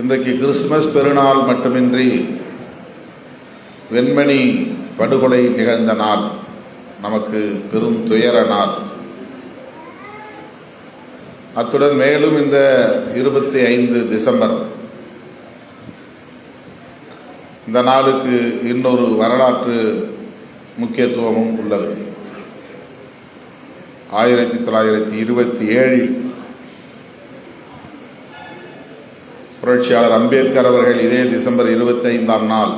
இன்றைக்கு கிறிஸ்துமஸ் பெருநாள் மட்டுமின்றி வெண்மணி படுகொலை நிகழ்ந்த நாள் நமக்கு பெரும் துயர நாள். அத்துடன் மேலும் இந்த இருபத்தி ஐந்து டிசம்பர் இந்த நாளுக்கு இன்னொரு வரலாற்று முக்கியத்துவமும் உள்ளது. ஆயிரத்தி தொள்ளாயிரத்தி இருபத்தி ஏழில் புரட்சியாளர் அம்பேத்கர் அவர்கள் இதே டிசம்பர் இருபத்தைந்தாம் நாள்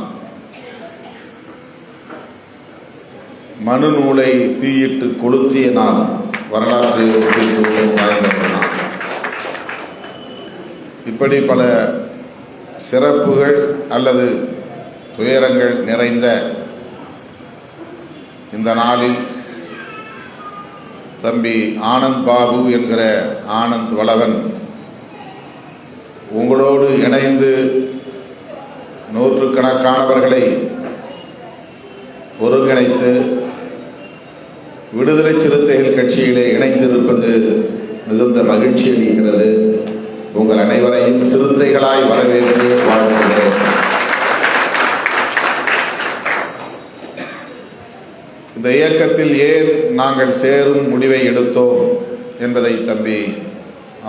மனு நூலை தீயிட்டு கொளுத்திய நாள் வரலாற்று முக்கியத்துவம் இப்படி பல சிறப்புகள் அல்லது துயரங்கள் நிறைந்த இந்த நாளில் தம்பி ஆனந்த் பாபு என்கிற ஆனந்த் வளவன் உங்களோடு இணைந்து நூற்றுக்கணக்கானவர்களை ஒருங்கிணைத்து விடுதலை சிறுத்தைகள் கட்சியிலே இணைந்திருப்பது மிகுந்த மகிழ்ச்சி அளிக்கிறது. உங்கள் அனைவரையும் சிறுத்தைகளாய் வரவேற்று வாழ்கிறேன் இந்த இயக்கத்தில் ஏன் நாங்கள் சேரும் முடிவை எடுத்தோம் என்பதை தம்பி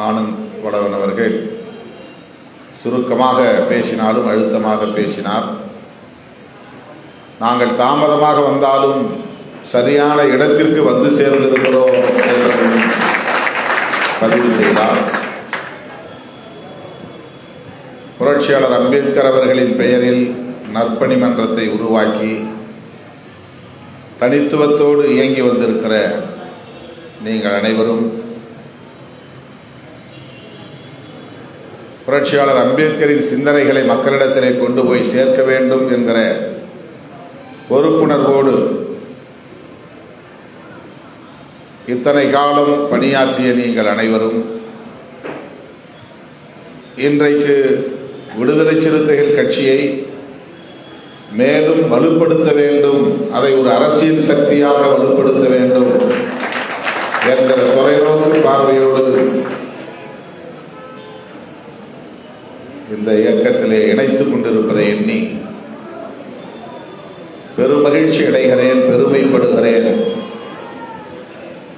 ஆனந்த் வளவன் அவர்கள் சுருக்கமாக பேசினாலும் அழுத்தமாக பேசினார். நாங்கள் தாமதமாக வந்தாலும் சரியான இடத்திற்கு வந்து சேர்ந்திருக்கிறோம் பதிவு செய்தார். புரட்சியாளர் அம்பேத்கர் அவர்களின் பெயரில் நற்பணி மன்றத்தை உருவாக்கி தனித்துவத்தோடு இயங்கி வந்திருக்கிற நீங்கள் அனைவரும் புரட்சியாளர் அம்பேத்கரின் சிந்தனைகளை மக்களிடத்திலே கொண்டு போய் சேர்க்க வேண்டும் என்கிற பொறுப்புணர்வோடு இத்தனை காலம் பணியாற்றிய நீங்கள் அனைவரும் இன்றைக்கு விடுதலை சிறுத்தைகள் கட்சியை மேலும் வலுப்படுத்த வேண்டும் அதை ஒரு அரசியல் சக்தியாக வலுப்படுத்த வேண்டும் என்கிற தொலைநோக்கு பார்வையோடு இந்த இயக்கத்திலே இணைத்துக் கொண்டிருப்பதை எண்ணி பெருமகிழ்ச்சி அடைகிறேன் பெருமைப்படுகிறேன்.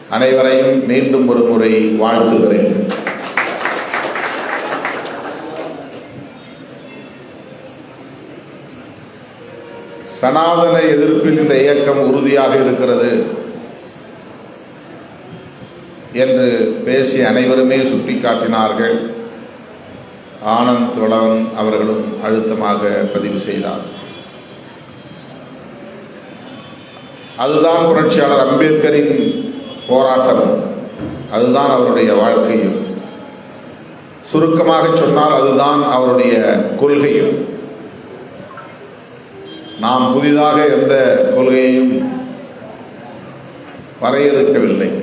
அனைவரையும் மீண்டும் ஒரு முறை வாழ்த்துகிறேன். சனாதன எதிர்ப்பில் இந்த இயக்கம் உறுதியாக இருக்கிறது என்று பேசி அனைவருமே சுட்டிக்காட்டினார்கள். ஆனந்த் வளவன் அவர்களும் அழுத்தமாக பதிவு செய்தார். அதுதான் புரட்சியாளர் அம்பேத்கரின் போராட்டமும் அதுதான் அவருடைய வாழ்க்கையும். சுருக்கமாக சொன்னால் அதுதான் அவருடைய கொள்கையும். நாம் புதிதாக எந்த கொள்கையையும் வரையறுக்கவில்லை.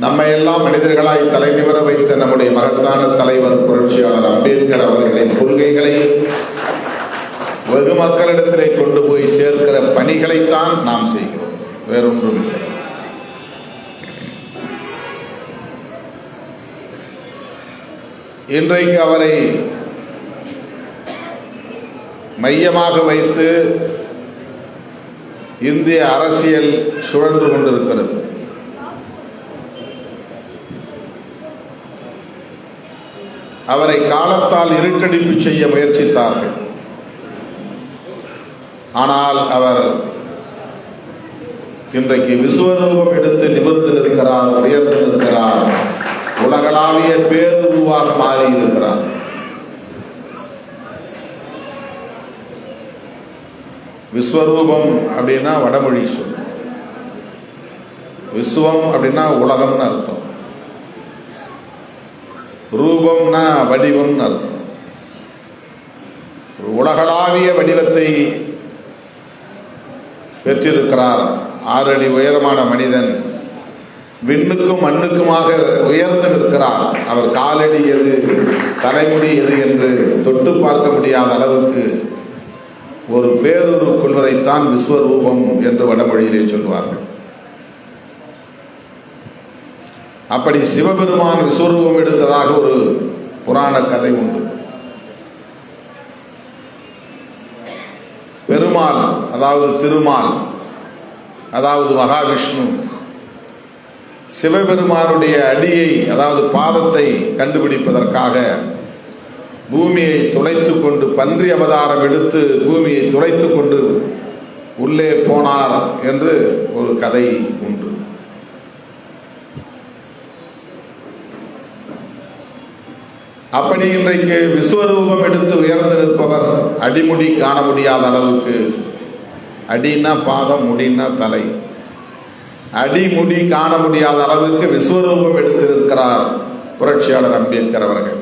நம்மை எல்லாம் மனிதர்களாய் தலைநிவர வைத்த நம்முடைய மகத்தான தலைவர் புரட்சியாளர் அம்பேத்கர் அவர்களின் கொள்கைகளை வெகு மக்களிடத்திலே கொண்டு போய் சேர்க்கிற பணிகளைத்தான் நாம் செய்கிறோம். வேறொன்றும் இல்லை. இன்றைக்கு அவரை மையமாக வைத்து இந்திய அரசியல் சுழன்று கொண்டிருக்கிறது. அவரை காலத்தால் இருட்டடிப்பு செய்ய முயற்சித்தார்கள். ஆனால் அவர் இன்றைக்கு விஸ்வரூபம் எடுத்து நிமிர்ந்து நிற்கிறார் உயர்ந்து நிற்கிறார். உலகளாவிய பேருருவாக மாறி இருக்கிறார் விஸ்வரூபம் அப்படின்னா வடமொழி சொல். விஸ்வம் அப்படின்னா உலகம்னு அர்த்தம். ரூபம்னா வடிவம்னு அர்த்தம் ஒரு உலகளாவிய வடிவத்தை பெற்றிருக்கிறார். ஆறு அடி உயரமான மனிதன். விண்ணுக்கும் மண்ணுக்குமாக உயர்ந்து நிற்கிறார். அவர் காலடி எது தலைமுடி எது என்று தொட்டு பார்க்க முடியாத அளவுக்கு ஒரு பேருரு கொள்வதைத்தான் விஸ்வரூபம் என்று வடமொழியிலே சொல்வார்கள். அப்படி சிவபெருமான் விஸ்வரூபம் எடுத்ததாக ஒரு புராண கதை உண்டு. பெருமாள் அதாவது திருமால் அதாவது மகாவிஷ்ணு சிவபெருமானுடைய அடியை அதாவது பாதத்தை கண்டுபிடிப்பதற்காக பூமியை துளைத்து கொண்டு பன்றி அவதாரம் எடுத்து பூமியை துளைத்து கொண்டு உள்ளே போனார் என்று ஒரு கதை உண்டு. அப்படி இன்றைக்கு விஸ்வரூபம் எடுத்து உயர்ந்து நிற்பவர் அடிமுடி காண முடியாத அளவுக்கு. அடின்னா பாதம் முடின்னா தலை. அடிமுடி காண முடியாத அளவுக்கு விஸ்வரூபம் எடுத்து நிற்கிறார் புரட்சியாளர் அம்பேத்கர் அவர்கள்.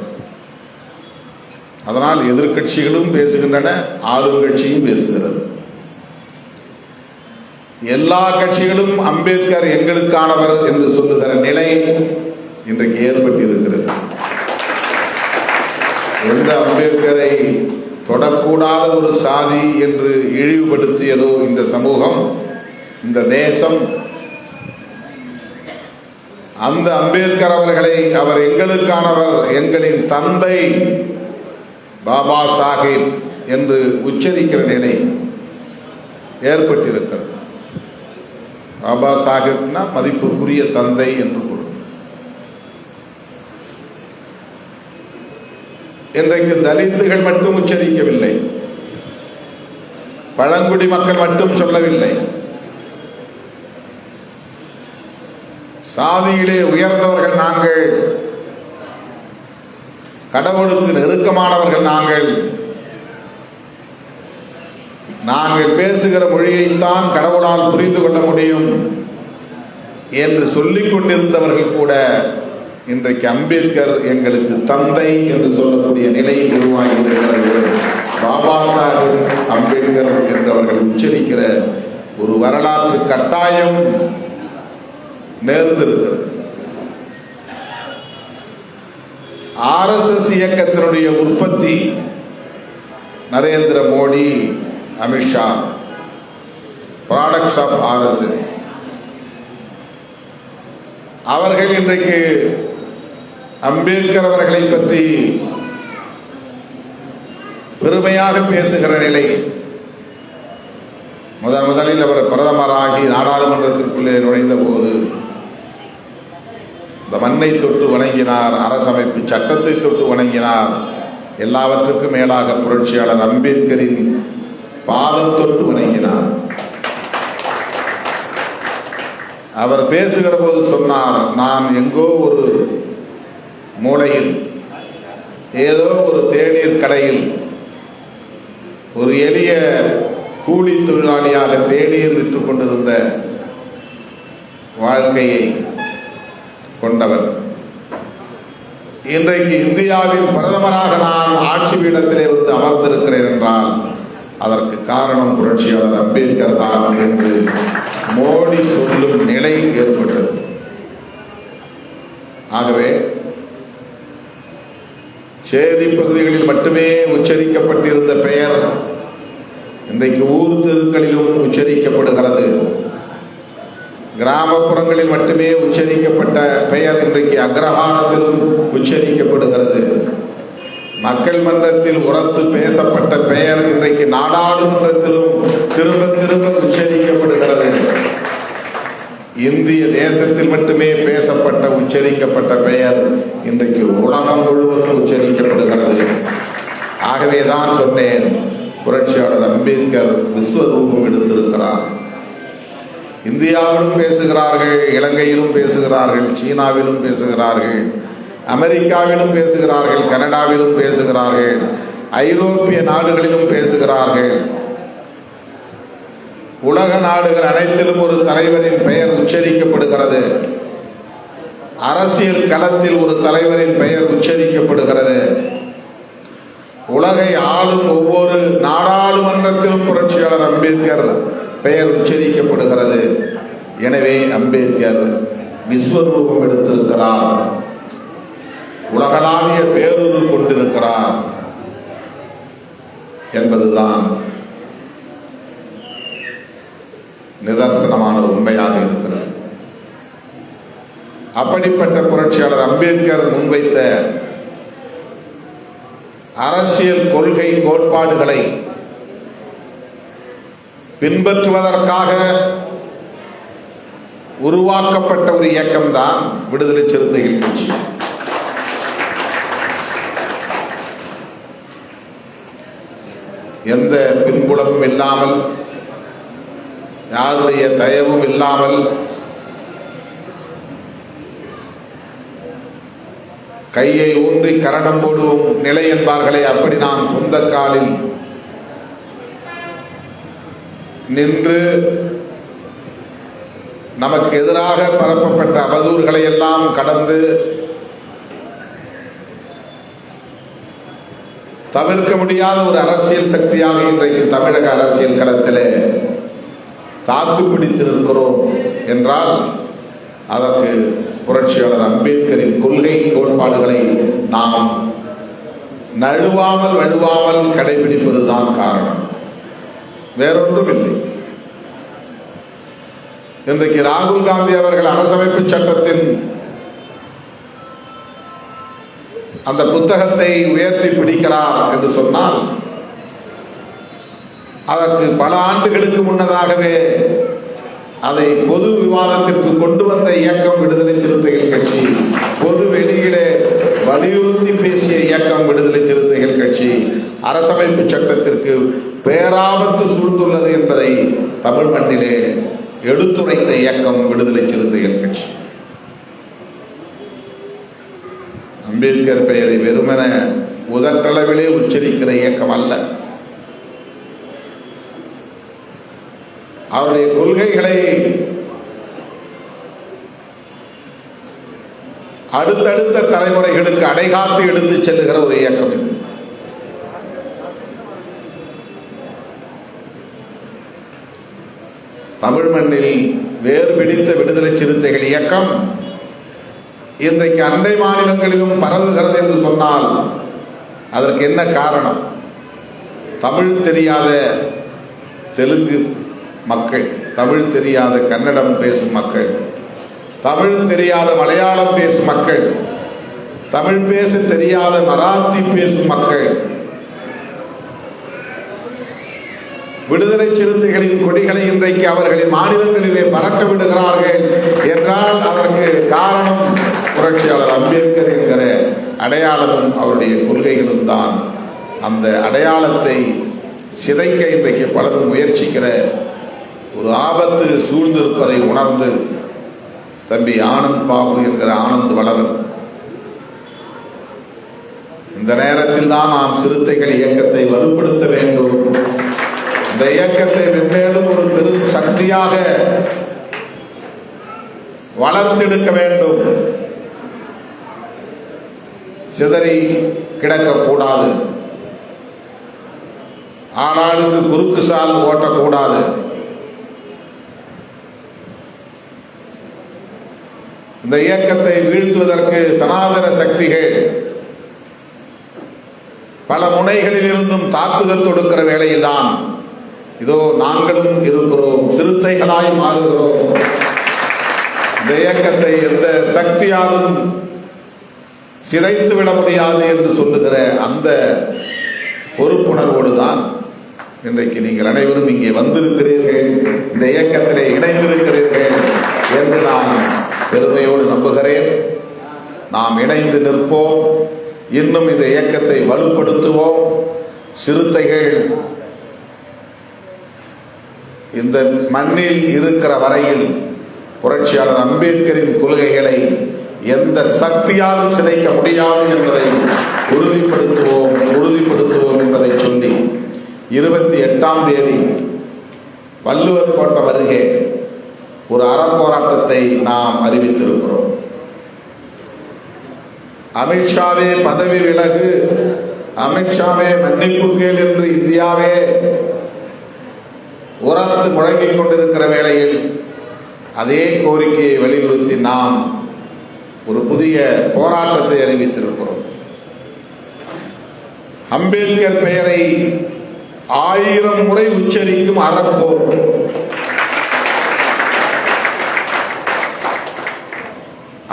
அதனால் எதிர்க்கட்சிகளும் பேசுகின்றன ஆளுங்கட்சியும் பேசுகிறது. எல்லா கட்சிகளும் அம்பேத்கர் எங்களுக்கானவர் என்று சொல்லுகிற நிலை இன்றைக்கு ஏற்பட்டிருக்கிறது. எந்த அம்பேத்கரை தொடக்கூடாத ஒரு சாதி என்று இழிவுபடுத்தியதோ இந்த சமூகம் இந்த தேசம் அந்த அம்பேத்கர் அவர்களை அவர் எங்களுக்கானவர் எங்களின் தந்தை பாபா சாஹிப் என்று உச்சரிக்கிற நிலை ஏற்பட்டிருக்கிறது. பாபா சாஹிப்னா மதிப்புக்குரிய தந்தை என்று இன்றைக்கு தலித்துகள் மட்டும் உச்சரிக்கவில்லை. பழங்குடி மக்கள் மட்டும் சொல்லவில்லை. சாதியிலே உயர்ந்தவர்கள் நாங்கள் கடவுளுக்கு நெருக்கமானவர்கள் நாங்கள். நாங்கள் பேசுகிற மொழியைத்தான் கடவுளால் புரிந்து கொள்ள முடியும் என்று சொல்லிக் கொண்டிருந்தவர்கள் கூட இன்றைக்கு அம்பேத்கர் எங்களுக்கு தந்தை என்று சொல்லக்கூடிய நிலையில் உருவாகி இருக்கிறது பாபா சாஹிப் அம்பேத்கர் என்றவர்கள் உச்சரிக்கிற ஒரு வரலாற்று கட்டாயம் நேர்ந்திருக்கிறது. ஆர்எஸ்எஸ் இயக்கத்தினுடைய உற்பத்தி Narendra Modi Amit Shah products of RSS அவர்கள் இன்றைக்கு அம்பேத்கர் அவர்களை பற்றி பெருமையாக பேசுகிற நிலை. முதன் முதலில் அவர் பிரதமராகி நாடாளுமன்றத்திற்குள்ளே நுழைந்த போது இந்த மண்ணை தொட்டு வணங்கினார் அரசமைப்பு சட்டத்தை தொட்டு வணங்கினார். எல்லாவற்றுக்கும் மேலாக புரட்சியாளர் அம்பேத்கரின் பாதம் தொட்டு வணங்கினார். அவர் பேசுகிற போது சொன்னார் நான் எங்கோ ஒரு மூலையில் ஏதோ ஒரு தேநீர் கடையில் ஒரு எளிய கூலி தொழிலாளியாக தேநீர் விற்று கொண்டிருந்த வாழ்க்கையை கொண்டவர். இன்றைக்கு இந்தியாவின் பிரதமராக நான் ஆட்சி பீடத்திலே வந்து அமர்ந்திருக்கிறேன் என்றால் அதற்கு காரணம் புரட்சியாளர் அம்பேத்கர் தான் என்று மோடி சொல்லும் நிலை ஏற்பட்டது. ஆகவே சேதி பகுதிகளில் மட்டுமே உச்சரிக்கப்பட்டிருந்த பெயர் இன்றைக்கு ஊர் தெருக்களிலும் உச்சரிக்கப்படுகிறது. கிராமப்புறங்களில் மட்டுமே உச்சரிக்கப்பட்ட பெயர் இன்றைக்கு அக்ரஹாரத்திலும் உச்சரிக்கப்படுகிறது. மக்கள் மன்றத்தில் உரத்து பேசப்பட்ட பெயர் இன்றைக்கு நாடாளுமன்றத்திலும் திரும்ப திரும்ப உச்சரிக்கப்படுகிறது. இந்திய தேசத்தில் மட்டுமே பேசப்பட்ட உச்சரிக்கப்பட்ட பெயர் இன்றைக்கு உலகம் முழுவதும் உச்சரிக்கப்படுகிறது ஆகவே தான் சொன்னேன் புரட்சியாளர் அம்பேத்கர் விஸ்வரூபம் எடுத்திருக்கிறார். இந்தியாவிலும் பேசுகிறார்கள் இலங்கையிலும் பேசுகிறார்கள் சீனாவிலும் பேசுகிறார்கள் அமெரிக்காவிலும் பேசுகிறார்கள் கனடாவிலும் பேசுகிறார்கள் ஐரோப்பிய நாடுகளிலும் பேசுகிறார்கள். உலக நாடுகள் அனைத்திலும் ஒரு தலைவரின் பெயர் உச்சரிக்கப்படுகிறது. அரசியல் களத்தில் ஒரு தலைவரின் பெயர் உச்சரிக்கப்படுகிறது. உலகை ஆளும் ஒவ்வொரு நாடாளுமன்றத்திலும் புரட்சியாளர் அம்பேத்கர் பெயர் உச்சரிக்கப்படுகிறது. எனவே அம்பேத்கர் விஸ்வரூபம் எடுத்திருக்கிறார். உலகளாவிய பேரூர் கொண்டிருக்கிறார். என்பதுதான் நிதர்சனமான உண்மையாக இருக்கிறது அப்படிப்பட்ட புரட்சியாளர் அம்பேத்கர் முன்வைத்த அரசியல் கொள்கை கோட்பாடுகளை பின்பற்றுவதற்காக உருவாக்கப்பட்ட ஒரு இயக்கம்தான் விடுதலை சிறுத்தைகள் கட்சி. எந்த பின்புலமும் இல்லாமல் யாருடைய தயவும் இல்லாமல் கையை ஊன்றி கரணம் போடுவோம் நிலை என்பார்களே அப்படி நாம் சொந்த காலில் நின்று நமக்கு எதிராக பரப்பப்பட்ட அவதூறுகளை எல்லாம் கடந்து தவிர்க்க முடியாத ஒரு அரசியல் சக்தியாக இன்றைக்கு தமிழக அரசியல் களத்திலே தாக்கு பிடித்திருக்கிறோம் என்றால் அதற்கு புரட்சியாளர் அம்பேத்கரின் கொள்கை கோட்பாடுகளை நாம் நழுவாமல் வழுவாமல் கடைபிடிப்பதுதான் காரணம். வேறொன்றும் இல்லை இன்றைக்கு ராகுல் காந்தி அவர்கள் அரசமைப்பு சட்டத்தின் அந்த புத்தகத்தை உயர்த்தி பிடிக்கிறார் என்று சொன்னால் அதற்கு பல ஆண்டுகளுக்கு முன்னதாகவே அதை பொது விவாதத்திற்கு கொண்டு வந்த இயக்கம் விடுதலை சிறுத்தைகள் கட்சி பொது வெளியிலே வலியுறுத்தி பேசிய இயக்கம் விடுதலை சிறுத்தைகள் கட்சி அரசமைப்பு சட்டத்திற்கு பேராபத்து சூழ்ந்துள்ளது என்பதை தமிழ் மண்ணிலே எடுத்துரைத்த இயக்கம் விடுதலை சிறுத்தைகள் கட்சி. அம்பேத்கர் பெயரை வெறுமன உதட்டளவிலே உச்சரிக்கிற இயக்கம் அல்ல. அவருடைய கொள்கைகளை அடுத்தடுத்த தலைமுறைகளுக்கு அடைகாத்து எடுத்துச் செல்லுகிற ஒரு இயக்கம் இது. தமிழ் மண்ணில் வேர் பிடித்த விடுதலை சிறுத்தைகள் இயக்கம் இன்றைக்கு அண்டை மாநிலங்களிலும் பரவுகிறது என்று சொன்னால் அதற்கு என்ன காரணம்? தமிழ் தெரியாத தெலுங்கு மக்கள். தமிழ் தெரியாத கன்னடம் பேசும் மக்கள். தமிழ் தெரியாத மலையாளம் பேசும் மக்கள். தமிழ் பேச தெரியாத மராத்தி பேசும் மக்கள். விடுதலை சிறுத்தைகளின் கொடிகளை இன்றைக்கு அவர்களின் மாநிலங்களிலே பறக்க விடுகிறார்கள் என்றால் அதற்கு காரணம் புரட்சியாளர் அம்பேத்கர் என்கிற அடையாளமும் அவருடைய கொள்கைகளும் தான். அந்த அடையாளத்தை சிதைக்க இன்றைக்கு பலரும் முயற்சிக்கிற ஒரு ஆபத்து சூழ்ந்திருப்பதை உணர்ந்து தம்பி ஆனந்த் பாபு என்கிற ஆனந்த் வளவன் இந்த நேரத்தில் தான் நாம் சிறுத்தைகள் இயக்கத்தை வலுப்படுத்த வேண்டும். இந்த இயக்கத்தை மென்மேலும் ஒரு பெரும் சக்தியாக வளர்த்தெடுக்க வேண்டும். சிதறி கிடக்கக்கூடாது. ஆனாளுக்கு குறுக்கு சால் ஓட்டக்கூடாது. இந்த இயக்கத்தை வீழ்த்துவதற்கு சனாதன சக்திகள் பல முனைகளில் இருந்தும் தாக்குதல் தொடுக்கிற வேளையில்தான் இதோ நாங்களும் இருக்கிறோம் சிறுத்தைகளாய் மாறுகிறோம். இந்த இயக்கத்தை எந்த சக்தியாலும் சிதைத்து விட முடியாது என்று சொல்லுகிற அந்த பொறுப்புணர்வோடு தான் இன்றைக்கு நீங்கள் அனைவரும் இங்கே வந்திருக்கிறீர்கள். இந்த இயக்கத்திலே இணைந்திருக்கிறீர்கள் என்று நான் பெருமையோடு நம்புகிறேன். நாம் இணைந்து நிற்போம். இன்னும் இந்த இயக்கத்தை வலுப்படுத்துவோம். சிறுத்தைகள் இந்த மண்ணில் இருக்கிற வரையில் புரட்சியாளர் அம்பேத்கரின் கொள்கைகளை எந்த சக்தியாலும் சிதைக்க முடியாது என்பதை உறுதிப்படுத்துவோம் உறுதிப்படுத்துவோம் என்பதை சொல்லி இருபத்தி எட்டாம் தேதி வள்ளுவர் கோட்டை அருகே ஒரு அறப்போராட்டத்தை நாம் அறிவித்திருக்கிறோம். அமித்ஷாவே பதவி விலகு அமித்ஷாவே மன்னிப்பு கேள் என்று இந்தியாவே உரத்து முழங்கிக் கொண்டிருக்கிற வேளையில் அதே கோரிக்கையை வலியுறுத்தி நாம் ஒரு புதிய போராட்டத்தை அறிவித்திருக்கிறோம். அம்பேத்கர் பெயரை ஆயிரம் முறை உச்சரிக்கும் அறப்போர்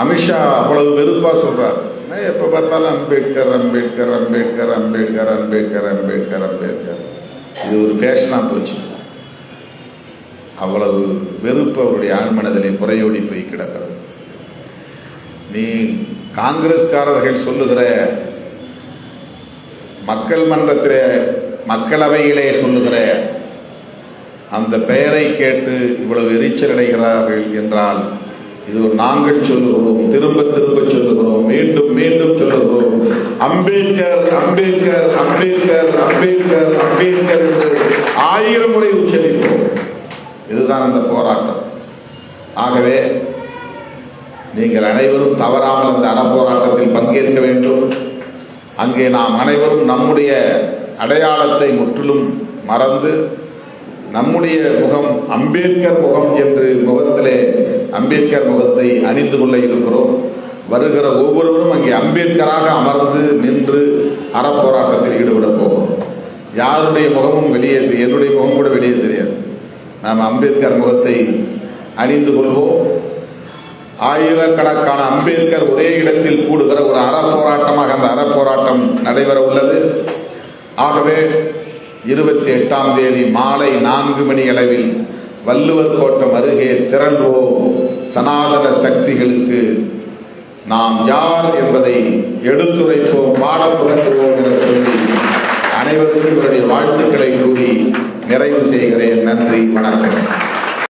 அமித்ஷா அவ்வளவு வெறுப்பாக சொல்கிறார் என்ன எப்போ பார்த்தாலும் அம்பேத்கர் அம்பேத்கர் அம்பேத்கர் அம்பேத்கர் அம்பேத்கர் அம்பேத்கர் அம்பேத்கர். இது ஒரு ஃபேஷனாக போச்சு. அவ்வளவு வெறுப்பு அவருடைய ஆழ்மனதிலே புறையோடி போய் கிடக்கிறது. நீ காங்கிரஸ்காரர்கள் சொல்லுகிற மக்கள் மன்றத்தில் மக்களவையிலே சொல்லுகிற அந்த பெயரை கேட்டு இவ்வளவு எரிச்சல் அடைகிறார்கள் என்றால் இது ஒரு நாங்கள் சொல்லுகிறோம் திரும்ப திரும்ப சொல்லுகிறோம் மீண்டும் மீண்டும் சொல்லுகிறோம். அம்பேத்கர் அம்பேத்கர் அம்பேத்கர் அம்பேத்கர் அம்பேத்கர் என்று ஆயிரம் முறை உச்சரிப்போம். இதுதான் அந்த போராட்டம். ஆகவே நீங்கள் அனைவரும் தவறாமல் அந்த அறப்போராட்டத்தில் பங்கேற்க வேண்டும். அங்கே நாம் அனைவரும் நம்முடைய அடையாளத்தை முற்றிலும் மறந்து நம்முடைய முகம் அம்பேத்கர் முகம் என்று முகத்திலே அம்பேத்கர் முகத்தை அணிந்து கொள்ள இருக்கிறோம். வருகிற ஒவ்வொருவரும் அங்கே அம்பேத்கராக அமர்ந்து நின்று அறப்போராட்டத்தில் ஈடுபடப் போகிறோம். யாருடைய முகமும் வெளியே என்னுடைய முகம் கூட வெளியே தெரியாது. நாம் அம்பேத்கர் முகத்தை அணிந்து கொள்வோம். ஆயிரக்கணக்கான அம்பேத்கர் ஒரே இடத்தில் கூடுகிற ஒரு அறப்போராட்டமாக அந்த அறப்போராட்டம் நடைபெற உள்ளது. ஆகவே இருபத்தி எட்டாம் தேதி மாலை நான்கு மணி அளவில் வள்ளுவர் கோட்டம் அருகே திரள்வோம். சனாதன சக்திகளுக்கு நாம் யார் என்பதை எடுத்துரைப்போம் பாட புகட்டுவோம் என சொல்லி அனைவருக்கும் இவருடைய வாழ்த்துக்களை கூறி நிறைவு செய்கிறேன். நன்றி வணக்கம்.